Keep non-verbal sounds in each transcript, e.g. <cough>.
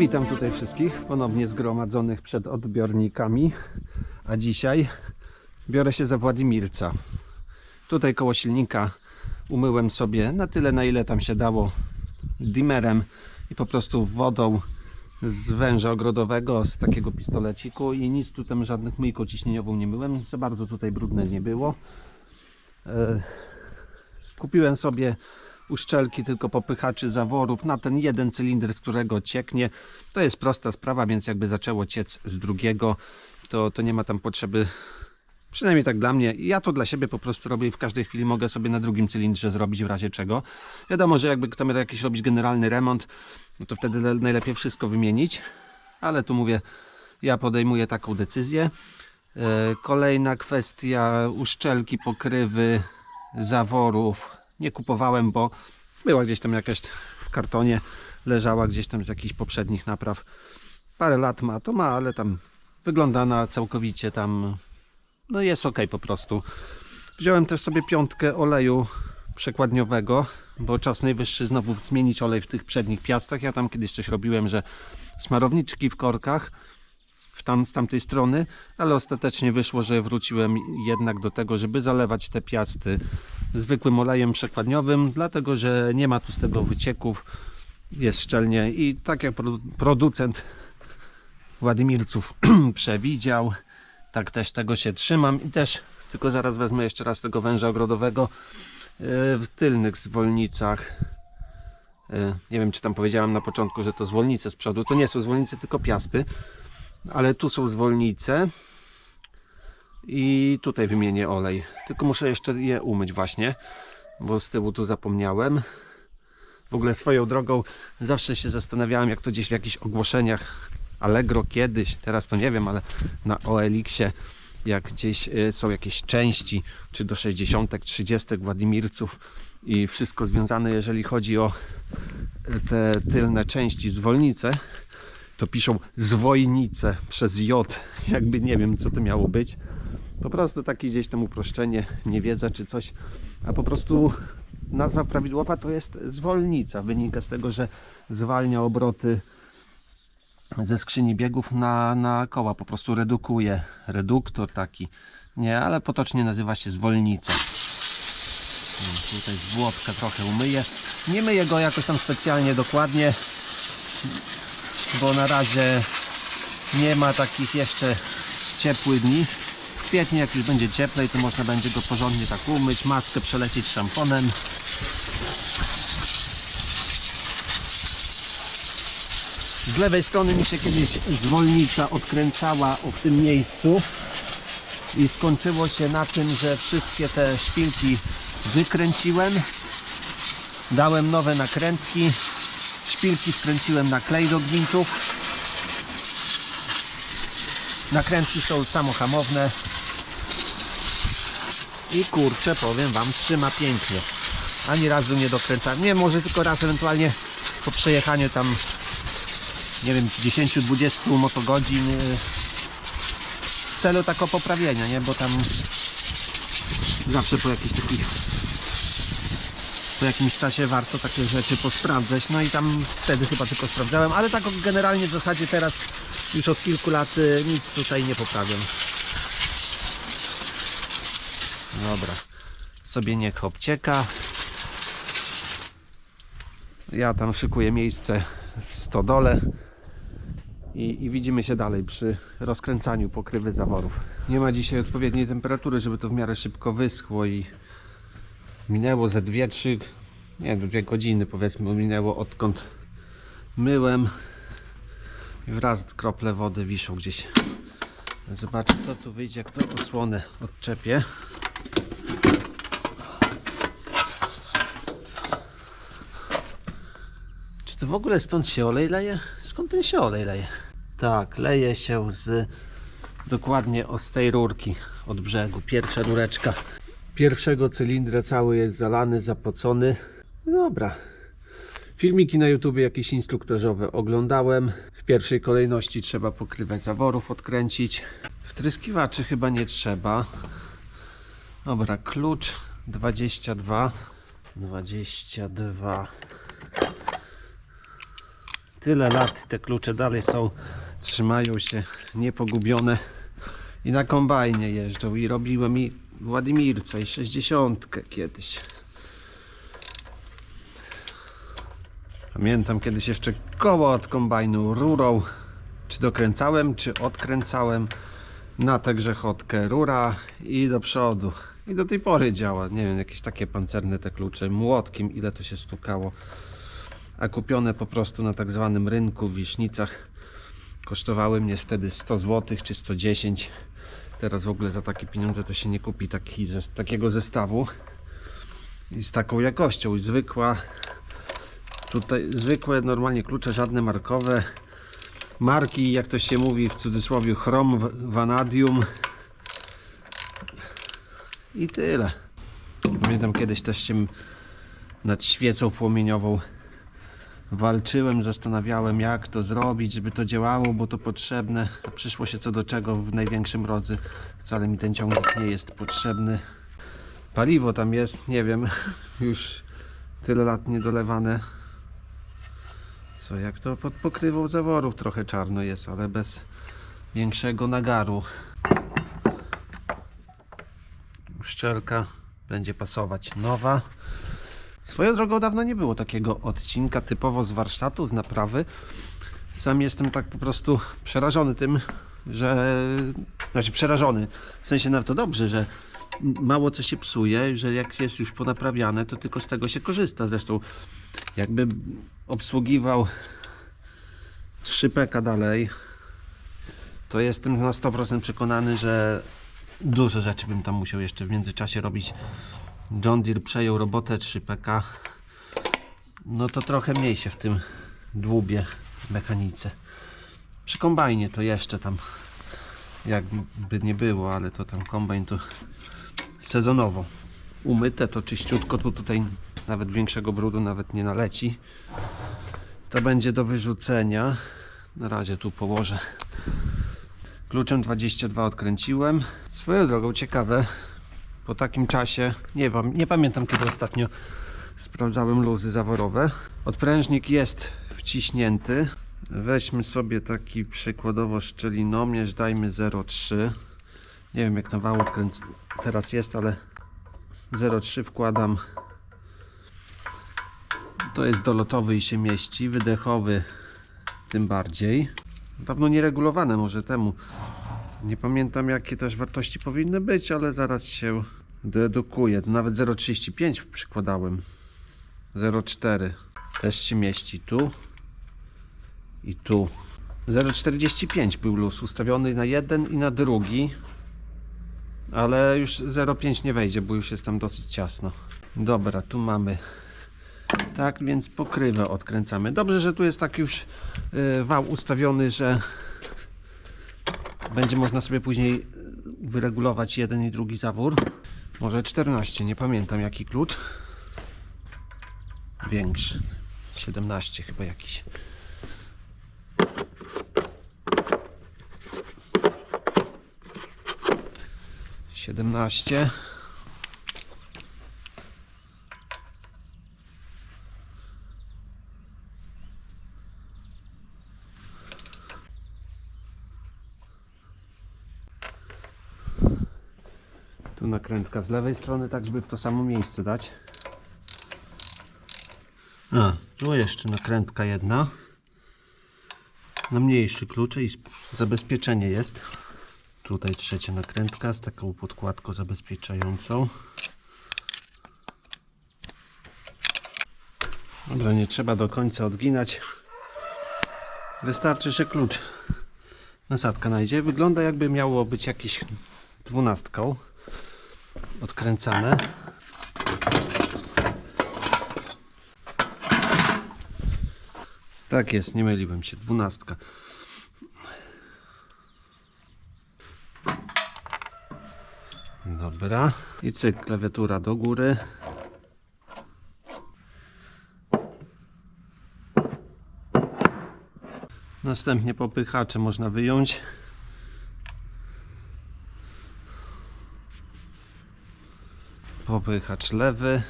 witam tutaj wszystkich ponownie zgromadzonych przed odbiornikami. A dzisiaj biorę się za Władimirca. Tutaj koło silnika umyłem sobie na tyle, na ile tam się dało dimerem i po prostu wodą z węża ogrodowego, z takiego pistoleciku i nic tu tam żadnych myjką ciśnieniową nie myłem. Za bardzo tutaj brudne nie było. E, Kupiłem sobie uszczelki tylko popychaczy zaworów na ten jeden cylinder, z którego cieknie. To jest prosta sprawa, więc jakby zaczęło ciec z drugiego, to, to nie ma tam potrzeby, przynajmniej tak dla mnie. Ja to dla siebie po prostu robię i w każdej chwili mogę sobie na drugim cylindrze zrobić w razie czego. Wiadomo, że jakby kto miał jakiś robić generalny remont, no to wtedy le- najlepiej wszystko wymienić, ale tu mówię, ja podejmuję taką decyzję. E, Kolejna kwestia uszczelki, pokrywy, zaworów. Nie kupowałem, bo była gdzieś tam jakaś w kartonie, leżała gdzieś tam z jakichś poprzednich napraw. Parę lat ma, to ma, ale tam wygląda na całkowicie tam, no jest ok po prostu. Wziąłem też sobie piątkę oleju przekładniowego, bo czas najwyższy znowu zmienić olej w tych przednich piastach. Ja tam kiedyś coś robiłem, że smarowniczki w korkach tam, z tamtej strony, ale ostatecznie wyszło, że wróciłem jednak do tego, żeby zalewać te piasty zwykłym olejem przekładniowym, dlatego że nie ma tu z tego wycieków, jest szczelnie i tak jak produ- producent Władimirców <clears throat> przewidział, tak też tego się trzymam i też tylko zaraz wezmę jeszcze raz tego węża ogrodowego e, w tylnych zwolnicach. E, Nie wiem, czy tam powiedziałem na początku, że to zwolnice z przodu. To nie są zwolnice, tylko piasty ale tu są zwolnice. I tutaj wymienię olej. Tylko muszę jeszcze je umyć właśnie bo z tyłu tu zapomniałem. W ogóle swoją drogą zawsze się zastanawiałem jak to gdzieś w jakichś ogłoszeniach Allegro kiedyś, teraz to nie wiem, ale na OLX-ie jak gdzieś y, są jakieś części, czy do 60, 30 Władimirców i wszystko związane, jeżeli chodzi o y, te tylne części, zwolnice, to piszą zwojnice przez J, jakby nie wiem co to miało być. Po prostu takie gdzieś tam uproszczenie, niewiedza czy coś, a po prostu nazwa prawidłowa to jest zwolnica. Wynika z tego, że zwalnia obroty ze skrzyni biegów na, na koła, po prostu redukuje. Reduktor taki. Nie, ale potocznie nazywa się zwolnica. Hmm, Tutaj zwłotka trochę umyję. Nie myję go jakoś tam specjalnie dokładnie, bo na razie nie ma takich jeszcze ciepłych dni. W kwietniu jak już będzie cieplej, to można będzie go porządnie tak umyć, maskę przelecieć szamponem. Z lewej strony mi się kiedyś zwolnica odkręcała w tym miejscu i skończyło się na tym, że wszystkie te szpilki wykręciłem, dałem nowe nakrętki, szpilki wkręciłem na klej do gwintów. Nakrętki są samohamowne. I kurczę, powiem Wam, trzyma pięknie. Ani razu nie dokręcałem. Nie, może tylko raz ewentualnie po przejechaniu tam, nie wiem, 10-20 motogodzin yy, w celu takiego poprawienia, nie? Bo tam zawsze po jakichś takich po jakimś czasie warto takie rzeczy posprawdzać. No i tam wtedy chyba tylko sprawdzałem, ale tak generalnie w zasadzie teraz już od kilku lat y, nic tutaj nie poprawiam. Dobra, sobie niech obcieka. Ja tam szykuję miejsce w stodole i, i widzimy się dalej przy rozkręcaniu pokrywy zaworów. Nie ma dzisiaj odpowiedniej temperatury, żeby to w miarę szybko wyschło i minęło ze 2-3 nie dwie godziny powiedzmy minęło odkąd myłem. I wraz krople wody wiszą gdzieś. Zobaczę co tu wyjdzie jak to osłonę odczepię czy to w ogóle stąd się olej leje? skąd ten się olej leje? tak, leje się z dokładnie o z tej rurki od brzegu. Pierwsza rureczka pierwszego cylindra cały jest zalany, zapocony. No Dobra. Filmiki na YouTube jakieś instruktażowe oglądałem. W pierwszej kolejności trzeba pokrywę zaworów odkręcić. Wtryskiwaczy chyba nie trzeba. Dobra, klucz 22. 22. Tyle lat te klucze dalej są, trzymają się niepogubione i na kombajnie jeżdżą i robiłem i Władimirca i 60 kiedyś. Pamiętam kiedyś jeszcze koło od kombajnu rurą, czy dokręcałem, czy odkręcałem na tę grzechotkę rura i do przodu. I do tej pory działa. Nie wiem, jakieś takie pancerne te klucze, młotkiem, ile to się stukało. A kupione po prostu na tak zwanym rynku w Wisznicach kosztowały mnie wtedy 100 zł czy 110. Teraz w ogóle za takie pieniądze to się nie kupi taki, takiego zestawu i z taką jakością. I zwykła, tutaj zwykłe normalnie klucze, żadne markowe. Marki, jak to się mówi w cudzysłowie, chrom, vanadium i tyle. Pamiętam kiedyś też się nad świecą płomieniową walczyłem, zastanawiałem jak to zrobić, żeby to działało, bo to potrzebne, a przyszło się co do czego w największym rodzy. Wcale mi ten ciągnik nie jest potrzebny. Paliwo tam jest, nie wiem, <laughs> już tyle lat niedolewane. Co, jak to pod pokrywą zaworów trochę czarno jest, ale bez większego nagaru. Uszczelka będzie pasować nowa. Swoją drogą dawno nie było takiego odcinka typowo z warsztatu, z naprawy. Sam jestem tak po prostu przerażony tym, że. Znaczy przerażony. W sensie nawet to dobrze, że mało co się psuje, że jak jest już ponaprawiane, to tylko z tego się korzysta. Zresztą jakby obsługiwał 3 PK dalej, to jestem na 100% przekonany, że dużo rzeczy bym tam musiał jeszcze w międzyczasie robić. John Deere przejął robotę 3PK. No to trochę mniej się w tym dłubie mechanice. Przy kombajnie to jeszcze tam jakby nie było, ale to tam kombajn to sezonowo. Umyte to czyściutko, tu tutaj nawet większego brudu nawet nie naleci. To będzie do wyrzucenia. Na razie tu położę. Kluczem 22 odkręciłem. Swoją drogą ciekawe, po takim czasie, nie, nie pamiętam kiedy ostatnio sprawdzałem luzy zaworowe. Odprężnik jest wciśnięty. Weźmy sobie taki przykładowo szczelinomierz, dajmy 0,3. Nie wiem jak na wał teraz jest, ale 0,3 wkładam. To jest dolotowy i się mieści, wydechowy tym bardziej. Dawno nieregulowane może temu. Nie pamiętam jakie też wartości powinny być, ale zaraz się dedukuje. Nawet 0,35 przykładałem. 0,4 też się mieści tu i tu. 0,45 był luz ustawiony na jeden i na drugi, ale już 0,5 nie wejdzie, bo już jest tam dosyć ciasno. Dobra, tu mamy tak, więc pokrywę odkręcamy. Dobrze, że tu jest tak już y, wał ustawiony, że będzie można sobie później wyregulować jeden i drugi zawór. Może 14, nie pamiętam jaki klucz. Większy. 17 chyba jakiś. Siedemnaście. Tu nakrętka z lewej strony, tak żeby w to samo miejsce dać. A, tu jeszcze nakrętka jedna. Na mniejszy klucze i zabezpieczenie jest. Tutaj trzecia nakrętka z taką podkładką zabezpieczającą. Dobra, nie trzeba do końca odginać. Wystarczy, że klucz nasadka najdzie. Wygląda jakby miało być jakieś dwunastką odkręcane. Tak jest, nie myliłem się. Dwunastka. Dobra. I cyk, klawiatura do góry. Następnie popychacze można wyjąć. Popychacz lewy,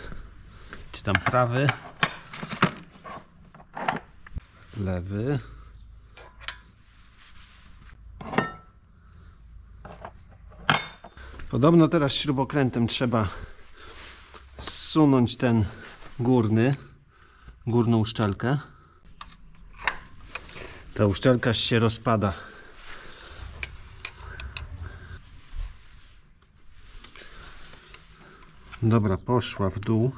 czy tam prawy. lewy. Podobno teraz śrubokrętem trzeba zsunąć ten górny, górną uszczelkę. Ta uszczelka się rozpada. Dobra, poszła w dół.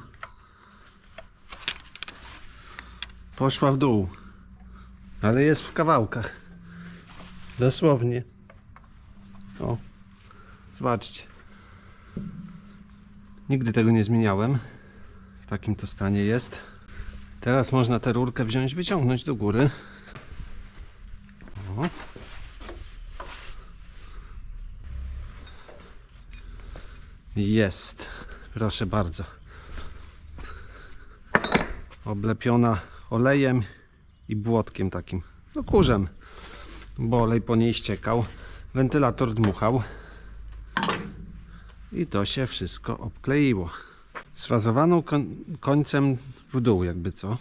Poszła w dół. Ale jest w kawałkach. Dosłownie. O. Zobaczcie. Nigdy tego nie zmieniałem. W takim to stanie jest. Teraz można tę rurkę wziąć, wyciągnąć do góry. O. Jest. Proszę bardzo. Oblepiona olejem i błotkiem takim. No kurzem. Bo olej po niej ściekał. Wentylator dmuchał. I to się wszystko obkleiło. Sfazowaną koń końcem w dół, jakby co.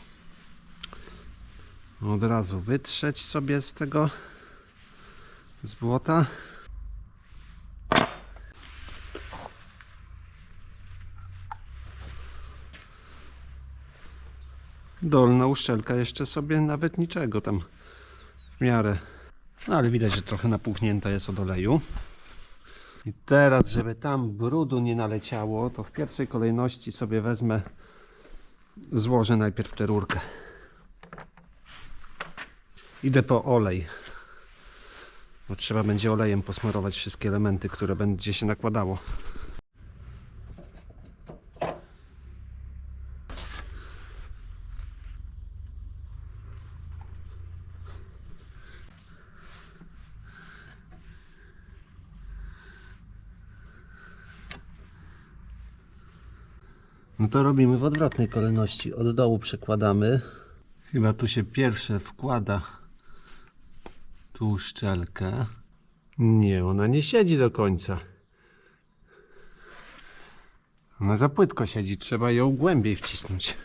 Od razu wytrzeć sobie z tego z błota. Dolna uszczelka jeszcze sobie nawet niczego tam w miarę. No ale widać, że trochę napuchnięta jest od oleju. I teraz, żeby tam brudu nie naleciało, to w pierwszej kolejności sobie wezmę, złożę najpierw tę rurkę. Idę po olej. Bo trzeba będzie olejem posmarować wszystkie elementy, które będzie się nakładało. No to robimy w odwrotnej kolejności. Od dołu przekładamy. Chyba tu się pierwsze wkłada tu szczelkę. Nie, ona nie siedzi do końca. Ona za płytko siedzi, trzeba ją głębiej wcisnąć.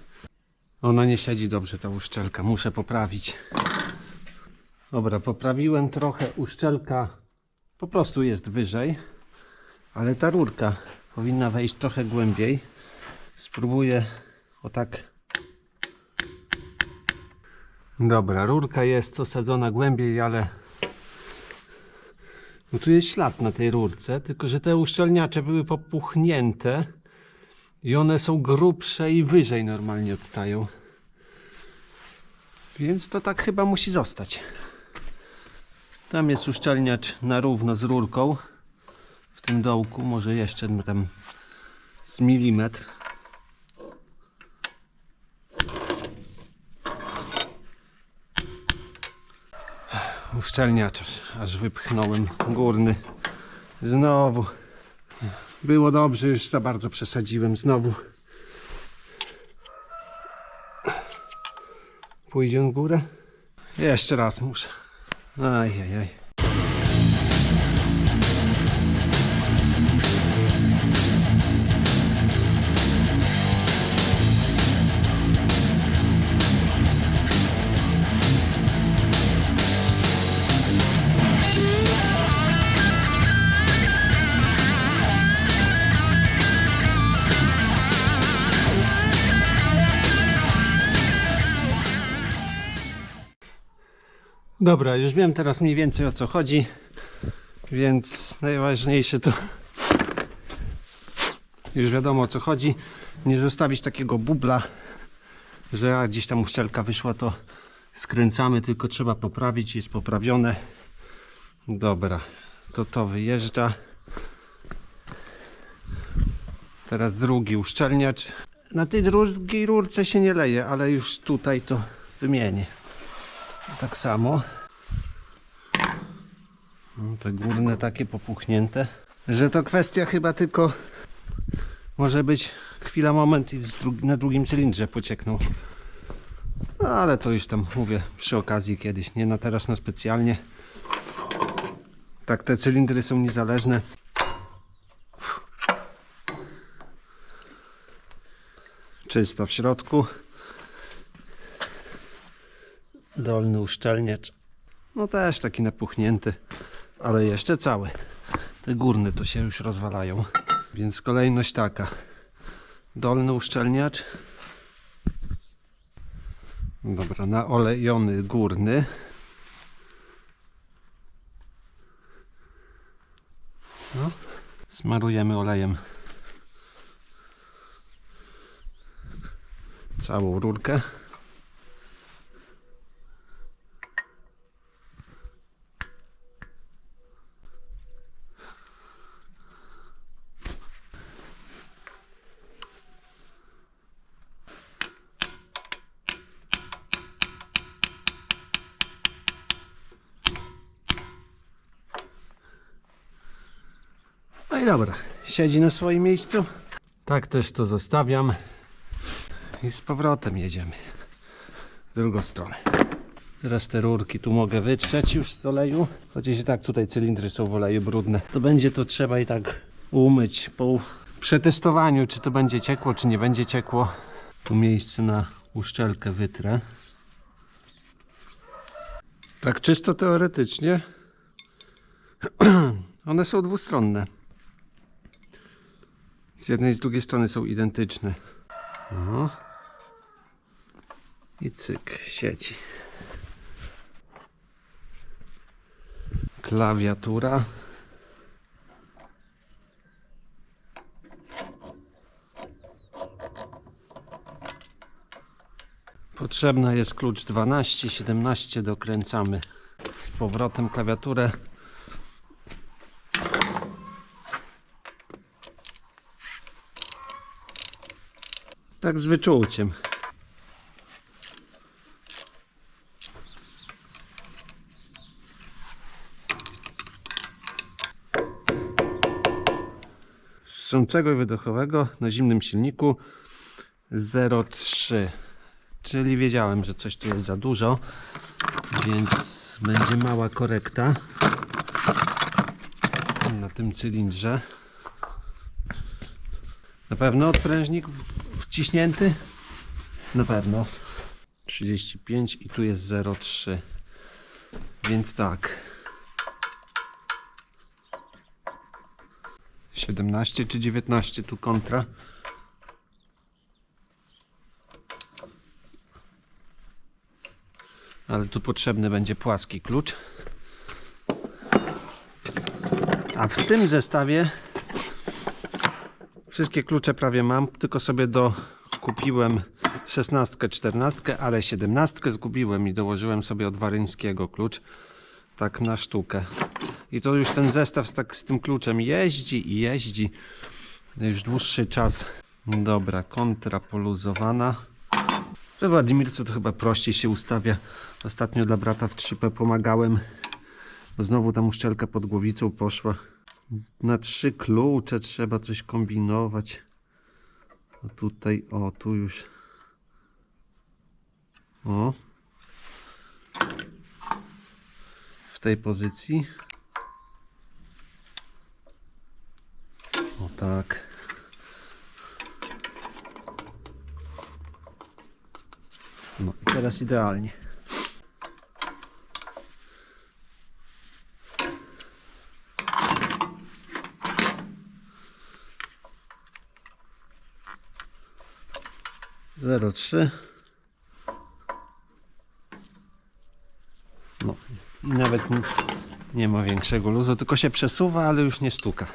Ona nie siedzi dobrze, ta uszczelka, muszę poprawić. Dobra, poprawiłem trochę, uszczelka po prostu jest wyżej, ale ta rurka powinna wejść trochę głębiej. Spróbuję o tak. Dobra, rurka jest osadzona głębiej, ale no tu jest ślad na tej rurce, tylko że te uszczelniacze były popuchnięte i one są grubsze i wyżej normalnie odstają. Więc to tak chyba musi zostać. Tam jest uszczelniacz na równo z rurką. W tym dołku, może jeszcze tam z milimetr. Uszczelniacz, aż- wypchnąłem górny. Znowu. Było dobrze, już za bardzo przesadziłem. Znowu. Pójdzie w górę? Jeszcze raz muszę. Ajajaj. Dobra, już wiem teraz mniej więcej o co chodzi, więc najważniejsze to już wiadomo o co chodzi. Nie zostawić takiego bubla, że jak gdzieś tam uszczelka wyszła, to skręcamy, tylko trzeba poprawić, jest poprawione. Dobra, to to wyjeżdża. Teraz drugi uszczelniacz. Na tej drugiej rurce się nie leje, ale już tutaj to wymienię. Tak samo. No, te górne takie popuchnięte. Że to kwestia chyba tylko może być chwila, moment i na drugim cylindrze pocieknął. No, ale to już tam mówię przy okazji kiedyś, nie na teraz na specjalnie. Tak, te cylindry są niezależne. Czysto w środku. Dolny uszczelniacz. No też taki napuchnięty, ale jeszcze cały. Te górne to się już rozwalają. Więc kolejność taka. Dolny uszczelniacz. Dobra, naolejony górny. No. Smarujemy olejem całą rurkę. No i dobra, siedzi na swoim miejscu. Tak też to zostawiam. I z powrotem jedziemy. W drugą stronę. Teraz te rurki tu mogę wytrzeć już z oleju. Chociaż i tak tutaj cylindry są w oleju brudne. To będzie to trzeba i tak umyć po przetestowaniu, czy to będzie ciekło, czy nie będzie ciekło. Tu miejsce na uszczelkę wytrę. Tak czysto teoretycznie <clears throat> one są dwustronne. Z jednej i z drugiej strony są identyczne. O. I cyk, sieci. Klawiatura. Potrzebna jest klucz 12, 17 dokręcamy z powrotem klawiaturę. Tak z wyczuciem. Z sącego i wydechowego na zimnym silniku 0,3 czyli wiedziałem, że coś tu jest za dużo więc będzie mała korekta na tym cylindrze na pewno odprężnik wciśnięty? Na pewno. 35 i tu jest 0,3. Więc tak. 17 czy 19 tu kontra. Ale tu potrzebny będzie płaski klucz. A w tym zestawie Wszystkie klucze prawie mam, tylko sobie do kupiłem 16, 14, ale 17 zgubiłem i dołożyłem sobie od Waryńskiego klucz. Tak na sztukę. I to już ten zestaw z, tak, z tym kluczem jeździ i jeździ już dłuższy czas. Dobra, kontra poluzowana. We Władimircu to chyba prościej się ustawia. Ostatnio dla brata w 3P pomagałem. Znowu tam uszczelka pod głowicą poszła. Na trzy klucze trzeba coś kombinować. A tutaj, o, tu już. O. W tej pozycji. O tak. No i teraz idealnie. Zero trzy. No i nawet nie ma większego luzu, tylko się przesuwa, ale już nie stuka.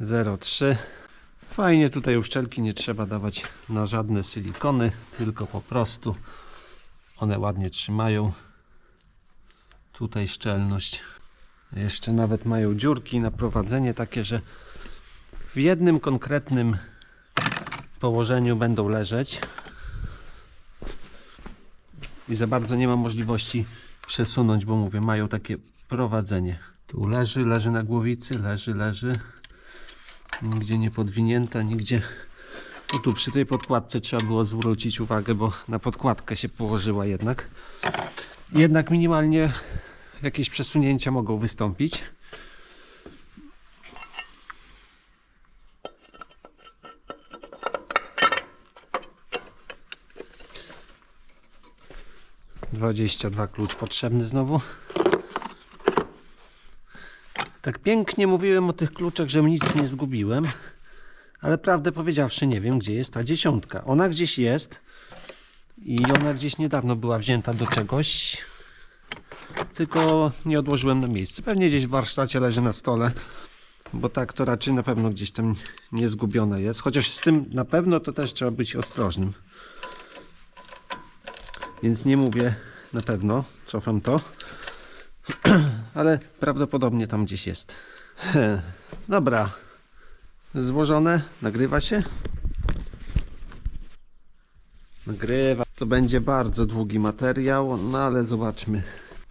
0,3. Fajnie tutaj uszczelki nie trzeba dawać na żadne silikony, tylko po prostu one ładnie trzymają. Tutaj szczelność. Jeszcze nawet mają dziurki na prowadzenie takie, że w jednym konkretnym położeniu będą leżeć i za bardzo nie ma możliwości przesunąć, bo mówię, mają takie prowadzenie. Tu leży, leży na głowicy, leży, leży. Nigdzie nie podwinięta, nigdzie. No tu przy tej podkładce trzeba było zwrócić uwagę, bo na podkładkę się położyła jednak. Jednak minimalnie jakieś przesunięcia mogą wystąpić. 22 klucz potrzebny znowu. Tak pięknie mówiłem o tych kluczach, że nic nie zgubiłem. Ale prawdę powiedziawszy, nie wiem, gdzie jest ta dziesiątka. Ona gdzieś jest i ona gdzieś niedawno była wzięta do czegoś, tylko nie odłożyłem na miejsce. Pewnie gdzieś w warsztacie leży na stole, bo tak to raczej na pewno gdzieś tam nie zgubiona jest. Chociaż z tym na pewno to też trzeba być ostrożnym. Więc nie mówię na pewno, cofam to, <clears throat> ale prawdopodobnie tam gdzieś jest. <clears throat> Dobra, złożone, nagrywa się? Nagrywa. To będzie bardzo długi materiał, no ale zobaczmy,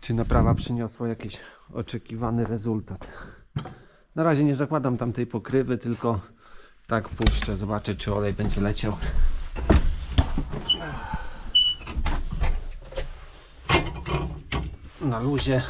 czy naprawa przyniosła jakiś oczekiwany rezultat. Na razie nie zakładam tamtej pokrywy, tylko tak puszczę, zobaczę czy olej będzie leciał. Na luzie.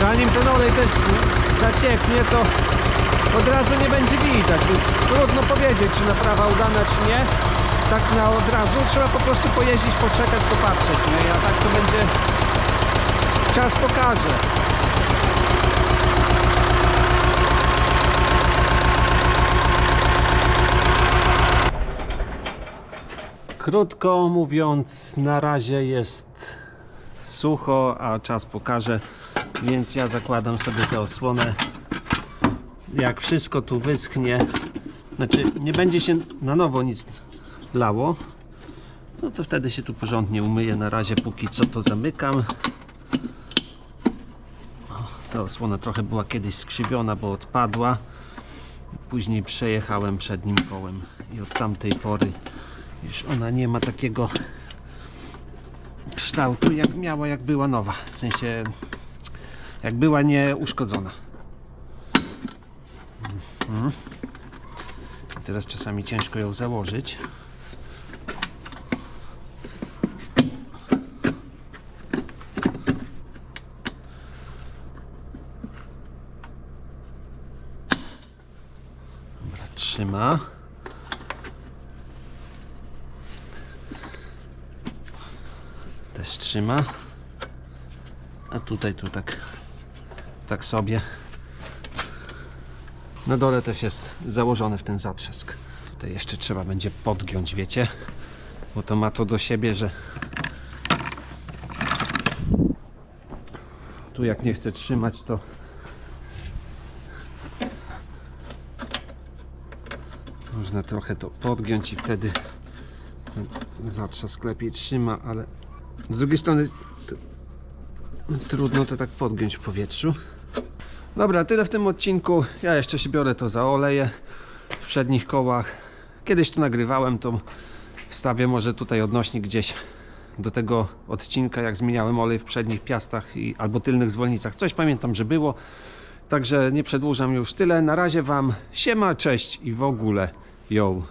Zanim ten olej też zacieknie, to od razu nie będzie widać, więc trudno powiedzieć, czy naprawa udana, czy nie. Tak na od razu trzeba po prostu pojeździć, poczekać, popatrzeć, nie? A tak to będzie... Czas pokaże. Krótko mówiąc, na razie jest sucho, a czas pokaże, więc ja zakładam sobie tę osłonę. Jak wszystko tu wyschnie, znaczy nie będzie się na nowo nic lało, no to wtedy się tu porządnie umyję. Na razie póki co to zamykam. Ta osłona trochę była kiedyś skrzywiona, bo odpadła. Później przejechałem przednim kołem i od tamtej pory już ona nie ma takiego kształtu jak miała jak była nowa. W sensie jak była nieuszkodzona. Mhm. Teraz czasami ciężko ją założyć. Dobra, trzyma. Też trzyma. A tutaj tu tak tak sobie. Na dole też jest założony w ten zatrzask. Tutaj jeszcze trzeba będzie podgiąć, wiecie? Bo to ma to do siebie, że tu jak nie chcę trzymać, to można trochę to podgiąć i wtedy zatrzask lepiej trzyma, ale z drugiej strony trudno to tak podgiąć w powietrzu. Dobra, tyle w tym odcinku. Ja jeszcze się biorę to za oleje w przednich kołach. Kiedyś to nagrywałem, to wstawię może tutaj odnośnik gdzieś do tego odcinka, jak zmieniałem olej w przednich piastach i, albo tylnych zwolnicach. Coś pamiętam, że było. Także nie przedłużam już tyle. Na razie Wam siema, cześć i w ogóle. Yo.